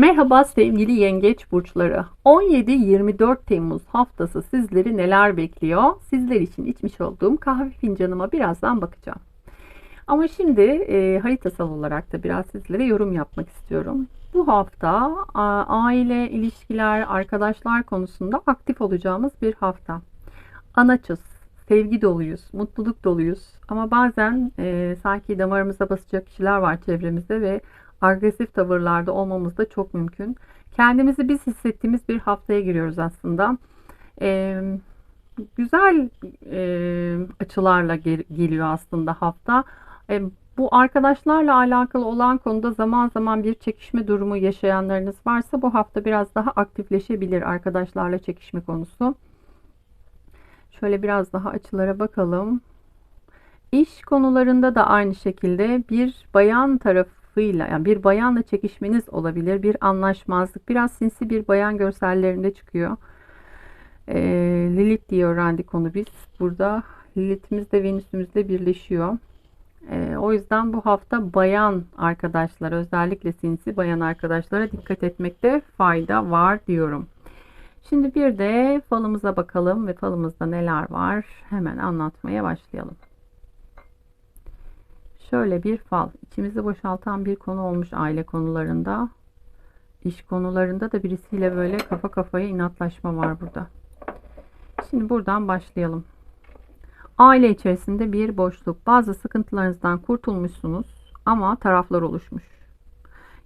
Merhaba sevgili yengeç burçları. 17-24 Temmuz haftası sizleri neler bekliyor? Sizler için içmiş olduğum kahve fincanıma birazdan bakacağım. Ama şimdi e, haritasal olarak da biraz sizlere yorum yapmak istiyorum. Bu hafta a, aile, ilişkiler, arkadaşlar konusunda aktif olacağımız bir hafta. Anaçız, sevgi doluyuz, mutluluk doluyuz. Ama bazen e, sanki damarımıza basacak kişiler var çevremizde ve agresif tavırlarda olmamız da çok mümkün. Kendimizi biz hissettiğimiz bir haftaya giriyoruz aslında. Ee, güzel e, açılarla gel- geliyor aslında hafta. E, bu arkadaşlarla alakalı olan konuda zaman zaman bir çekişme durumu yaşayanlarınız varsa bu hafta biraz daha aktifleşebilir arkadaşlarla çekişme konusu. Şöyle biraz daha açılara bakalım. İş konularında da aynı şekilde bir bayan tarafı tarafıyla yani bir bayanla çekişmeniz olabilir. Bir anlaşmazlık. Biraz sinsi bir bayan görsellerinde çıkıyor. E, Lilith diye öğrendik konu biz. Burada Lilith'imiz de Venüs'ümüzle birleşiyor. E, o yüzden bu hafta bayan arkadaşlar özellikle sinsi bayan arkadaşlara dikkat etmekte fayda var diyorum. Şimdi bir de falımıza bakalım ve falımızda neler var hemen anlatmaya başlayalım. Şöyle bir fal. İçimizi boşaltan bir konu olmuş aile konularında. İş konularında da birisiyle böyle kafa kafaya inatlaşma var burada. Şimdi buradan başlayalım. Aile içerisinde bir boşluk. Bazı sıkıntılarınızdan kurtulmuşsunuz ama taraflar oluşmuş.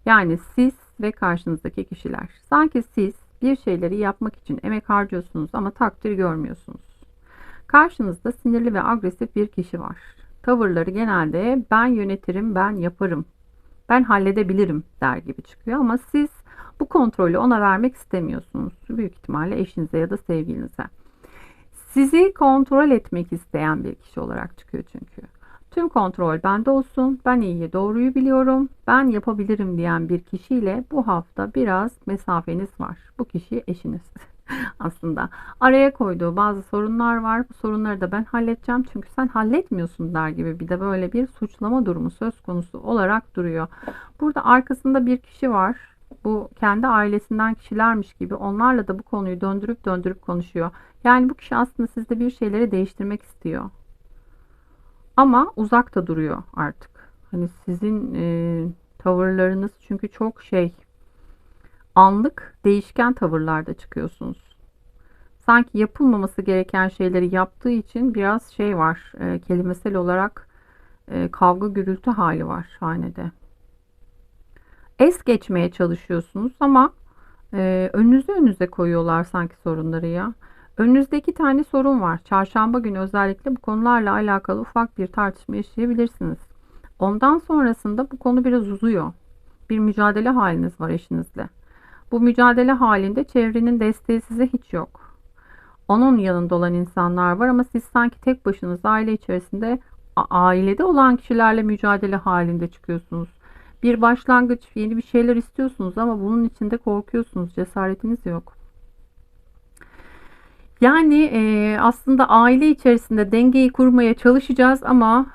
Yani siz ve karşınızdaki kişiler. Sanki siz bir şeyleri yapmak için emek harcıyorsunuz ama takdir görmüyorsunuz. Karşınızda sinirli ve agresif bir kişi var tavırları genelde ben yönetirim, ben yaparım, ben halledebilirim der gibi çıkıyor ama siz bu kontrolü ona vermek istemiyorsunuz. Büyük ihtimalle eşinize ya da sevgilinize. Sizi kontrol etmek isteyen bir kişi olarak çıkıyor çünkü. Tüm kontrol bende olsun, ben iyiyi doğruyu biliyorum, ben yapabilirim diyen bir kişiyle bu hafta biraz mesafeniz var. Bu kişi eşiniz. aslında. Araya koyduğu bazı sorunlar var. Bu sorunları da ben halledeceğim çünkü sen halletmiyorsun der gibi bir de böyle bir suçlama durumu söz konusu olarak duruyor. Burada arkasında bir kişi var. Bu kendi ailesinden kişilermiş gibi onlarla da bu konuyu döndürüp döndürüp konuşuyor. Yani bu kişi aslında sizde bir şeyleri değiştirmek istiyor. Ama uzakta duruyor artık. Hani sizin e, tavırlarınız çünkü çok şey anlık değişken tavırlarda çıkıyorsunuz. Sanki yapılmaması gereken şeyleri yaptığı için biraz şey var e, kelimesel olarak e, kavga gürültü hali var hanede. Es geçmeye çalışıyorsunuz ama e, önünüze önünüze koyuyorlar sanki sorunları ya. Önünüzde iki tane sorun var. Çarşamba günü özellikle bu konularla alakalı ufak bir tartışma yaşayabilirsiniz. Ondan sonrasında bu konu biraz uzuyor. Bir mücadele haliniz var eşinizle. Bu mücadele halinde çevrenin desteği size hiç yok. Onun yanında olan insanlar var ama siz sanki tek başınız aile içerisinde ailede olan kişilerle mücadele halinde çıkıyorsunuz. Bir başlangıç, yeni bir şeyler istiyorsunuz ama bunun içinde korkuyorsunuz. Cesaretiniz yok. Yani e, aslında aile içerisinde dengeyi kurmaya çalışacağız ama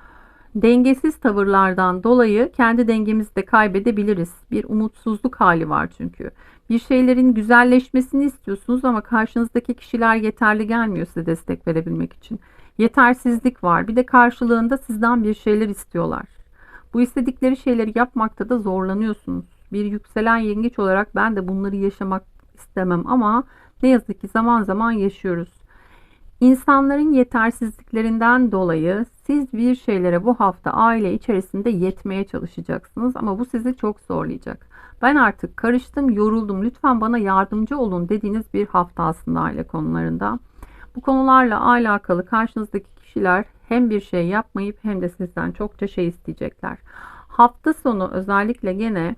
dengesiz tavırlardan dolayı kendi dengemizi de kaybedebiliriz. Bir umutsuzluk hali var çünkü. Bir şeylerin güzelleşmesini istiyorsunuz ama karşınızdaki kişiler yeterli gelmiyor size destek verebilmek için. Yetersizlik var. Bir de karşılığında sizden bir şeyler istiyorlar. Bu istedikleri şeyleri yapmakta da zorlanıyorsunuz. Bir yükselen yengeç olarak ben de bunları yaşamak istemem ama ne yazık ki zaman zaman yaşıyoruz. İnsanların yetersizliklerinden dolayı siz bir şeylere bu hafta aile içerisinde yetmeye çalışacaksınız ama bu sizi çok zorlayacak. Ben artık karıştım, yoruldum. Lütfen bana yardımcı olun dediğiniz bir hafta aslında aile konularında. Bu konularla alakalı karşınızdaki kişiler hem bir şey yapmayıp hem de sizden çokça şey isteyecekler. Hafta sonu özellikle gene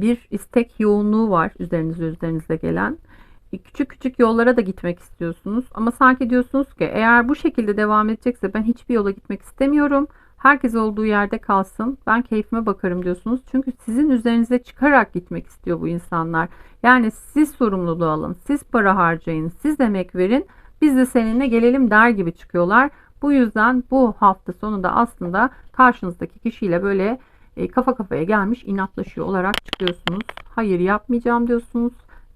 bir istek yoğunluğu var üzerinize üzerinize gelen. Küçük küçük yollara da gitmek istiyorsunuz ama sanki diyorsunuz ki eğer bu şekilde devam edecekse ben hiçbir yola gitmek istemiyorum. Herkes olduğu yerde kalsın. Ben keyfime bakarım diyorsunuz. Çünkü sizin üzerinize çıkarak gitmek istiyor bu insanlar. Yani siz sorumluluğu alın. Siz para harcayın. Siz emek verin. Biz de seninle gelelim der gibi çıkıyorlar. Bu yüzden bu hafta sonunda aslında karşınızdaki kişiyle böyle e, kafa kafaya gelmiş inatlaşıyor olarak çıkıyorsunuz. Hayır yapmayacağım diyorsunuz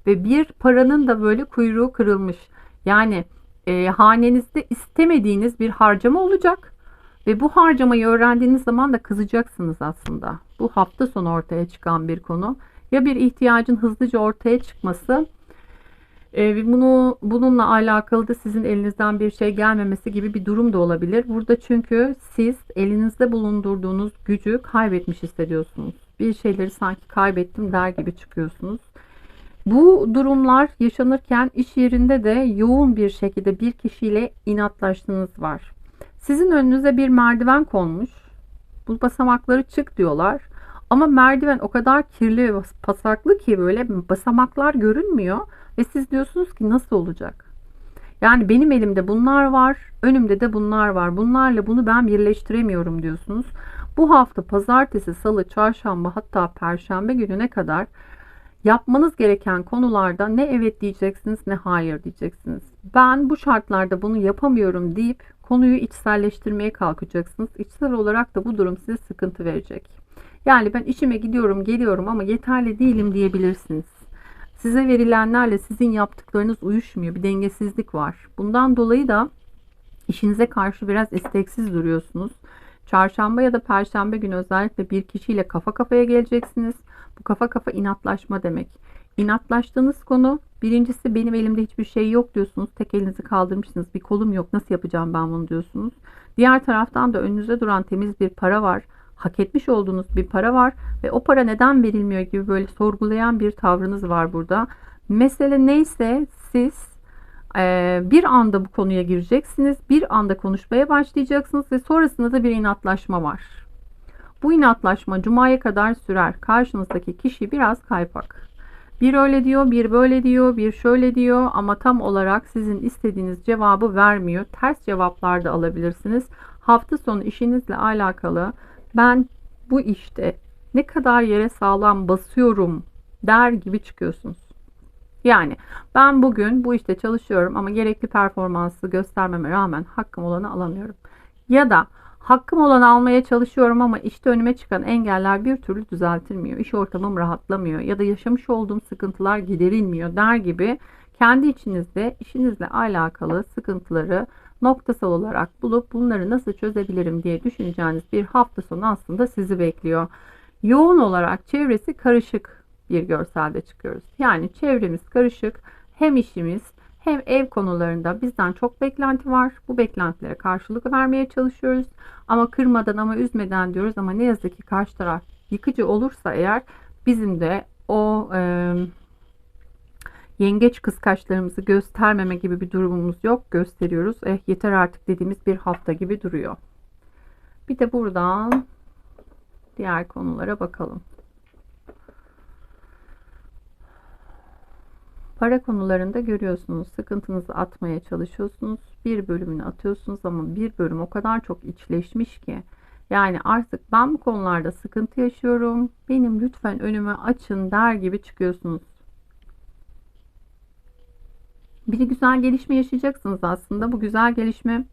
ve bir paranın da böyle kuyruğu kırılmış. Yani e, hanenizde istemediğiniz bir harcama olacak ve bu harcamayı öğrendiğiniz zaman da kızacaksınız aslında. Bu hafta sonu ortaya çıkan bir konu. Ya bir ihtiyacın hızlıca ortaya çıkması e, bunu bununla alakalı da sizin elinizden bir şey gelmemesi gibi bir durum da olabilir. Burada çünkü siz elinizde bulundurduğunuz gücü kaybetmiş hissediyorsunuz. Bir şeyleri sanki kaybettim der gibi çıkıyorsunuz. Bu durumlar yaşanırken iş yerinde de yoğun bir şekilde bir kişiyle inatlaştığınız var. Sizin önünüze bir merdiven konmuş. Bu basamakları çık diyorlar. Ama merdiven o kadar kirli ve pasaklı ki böyle basamaklar görünmüyor. Ve siz diyorsunuz ki nasıl olacak? Yani benim elimde bunlar var, önümde de bunlar var. Bunlarla bunu ben birleştiremiyorum diyorsunuz. Bu hafta pazartesi, salı, çarşamba hatta perşembe gününe kadar yapmanız gereken konularda ne evet diyeceksiniz ne hayır diyeceksiniz. Ben bu şartlarda bunu yapamıyorum deyip konuyu içselleştirmeye kalkacaksınız. İçsel olarak da bu durum size sıkıntı verecek. Yani ben işime gidiyorum geliyorum ama yeterli değilim diyebilirsiniz. Size verilenlerle sizin yaptıklarınız uyuşmuyor. Bir dengesizlik var. Bundan dolayı da işinize karşı biraz isteksiz duruyorsunuz. Çarşamba ya da perşembe günü özellikle bir kişiyle kafa kafaya geleceksiniz. Bu kafa kafa inatlaşma demek. İnatlaştığınız konu birincisi benim elimde hiçbir şey yok diyorsunuz. Tek elinizi kaldırmışsınız. Bir kolum yok. Nasıl yapacağım ben bunu diyorsunuz. Diğer taraftan da önünüzde duran temiz bir para var. Hak etmiş olduğunuz bir para var ve o para neden verilmiyor gibi böyle sorgulayan bir tavrınız var burada. Mesele neyse siz e, bir anda bu konuya gireceksiniz. Bir anda konuşmaya başlayacaksınız ve sonrasında da bir inatlaşma var. Bu inatlaşma cumaya kadar sürer. Karşınızdaki kişi biraz kaypak. Bir öyle diyor, bir böyle diyor, bir şöyle diyor ama tam olarak sizin istediğiniz cevabı vermiyor. Ters cevaplar da alabilirsiniz. Hafta sonu işinizle alakalı ben bu işte ne kadar yere sağlam basıyorum der gibi çıkıyorsunuz. Yani ben bugün bu işte çalışıyorum ama gerekli performansı göstermeme rağmen hakkım olanı alamıyorum. Ya da hakkım olanı almaya çalışıyorum ama işte önüme çıkan engeller bir türlü düzeltilmiyor. İş ortamım rahatlamıyor ya da yaşamış olduğum sıkıntılar giderilmiyor der gibi kendi içinizde işinizle alakalı sıkıntıları noktasal olarak bulup bunları nasıl çözebilirim diye düşüneceğiniz bir hafta sonu aslında sizi bekliyor. Yoğun olarak çevresi karışık bir görselde çıkıyoruz. Yani çevremiz karışık. Hem işimiz hem ev konularında bizden çok beklenti var. Bu beklentilere karşılık vermeye çalışıyoruz. Ama kırmadan ama üzmeden diyoruz ama ne yazık ki karşı taraf yıkıcı olursa eğer bizim de o e, yengeç kıskaçlarımızı göstermeme gibi bir durumumuz yok. Gösteriyoruz. Eh yeter artık dediğimiz bir hafta gibi duruyor. Bir de buradan diğer konulara bakalım. Para konularında görüyorsunuz sıkıntınızı atmaya çalışıyorsunuz. Bir bölümünü atıyorsunuz ama bir bölüm o kadar çok içleşmiş ki yani artık ben bu konularda sıkıntı yaşıyorum. Benim lütfen önümü açın der gibi çıkıyorsunuz. Bir güzel gelişme yaşayacaksınız aslında. Bu güzel gelişme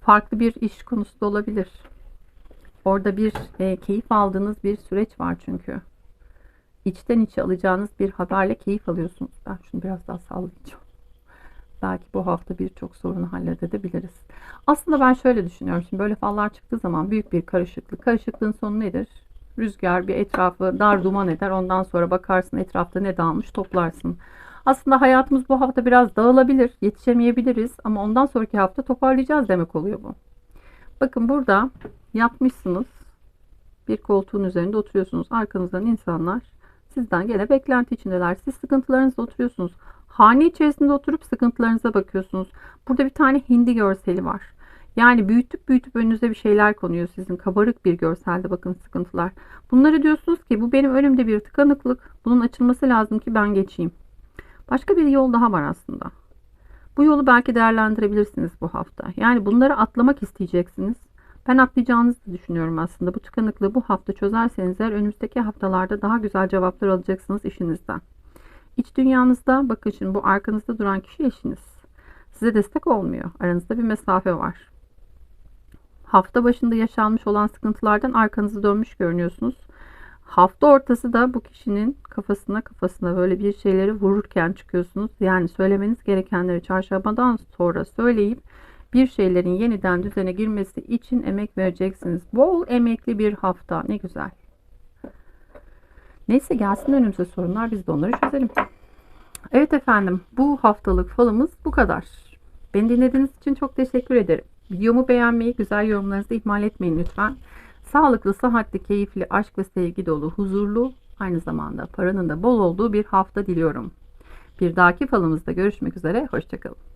farklı bir iş konusu da olabilir. Orada bir e, keyif aldığınız bir süreç var çünkü. İçten içe alacağınız bir haberle keyif alıyorsunuz. Ben şunu biraz daha sallayacağım. Belki bu hafta birçok sorunu halledebiliriz. Aslında ben şöyle düşünüyorum. Şimdi böyle fallar çıktığı zaman büyük bir karışıklık. Karışıklığın sonu nedir? Rüzgar bir etrafı dar duman eder. Ondan sonra bakarsın etrafta ne dağılmış toplarsın. Aslında hayatımız bu hafta biraz dağılabilir, yetişemeyebiliriz ama ondan sonraki hafta toparlayacağız demek oluyor bu. Bakın burada yapmışsınız. Bir koltuğun üzerinde oturuyorsunuz. Arkanızdan insanlar sizden gene beklenti içindeler. Siz sıkıntılarınızla oturuyorsunuz. Hane içerisinde oturup sıkıntılarınıza bakıyorsunuz. Burada bir tane hindi görseli var. Yani büyütüp büyütüp önünüze bir şeyler konuyor sizin. Kabarık bir görselde bakın sıkıntılar. Bunları diyorsunuz ki bu benim önümde bir tıkanıklık. Bunun açılması lazım ki ben geçeyim. Başka bir yol daha var aslında. Bu yolu belki değerlendirebilirsiniz bu hafta. Yani bunları atlamak isteyeceksiniz. Ben atlayacağınızı düşünüyorum aslında. Bu tıkanıklığı bu hafta çözerseniz eğer önümüzdeki haftalarda daha güzel cevaplar alacaksınız işinizden. İç dünyanızda bakın şimdi bu arkanızda duran kişi eşiniz. Size destek olmuyor. Aranızda bir mesafe var. Hafta başında yaşanmış olan sıkıntılardan arkanızı dönmüş görünüyorsunuz. Hafta ortası da bu kişinin kafasına kafasına böyle bir şeyleri vururken çıkıyorsunuz. Yani söylemeniz gerekenleri çarşambadan sonra söyleyip bir şeylerin yeniden düzene girmesi için emek vereceksiniz. Bol emekli bir hafta. Ne güzel. Neyse gelsin önümüze sorunlar biz de onları çözelim. Evet efendim bu haftalık falımız bu kadar. Beni dinlediğiniz için çok teşekkür ederim. Videomu beğenmeyi, güzel yorumlarınızı ihmal etmeyin lütfen. Sağlıklı, sıhhatli, keyifli, aşk ve sevgi dolu, huzurlu, aynı zamanda paranın da bol olduğu bir hafta diliyorum. Bir dahaki falımızda görüşmek üzere, hoşçakalın.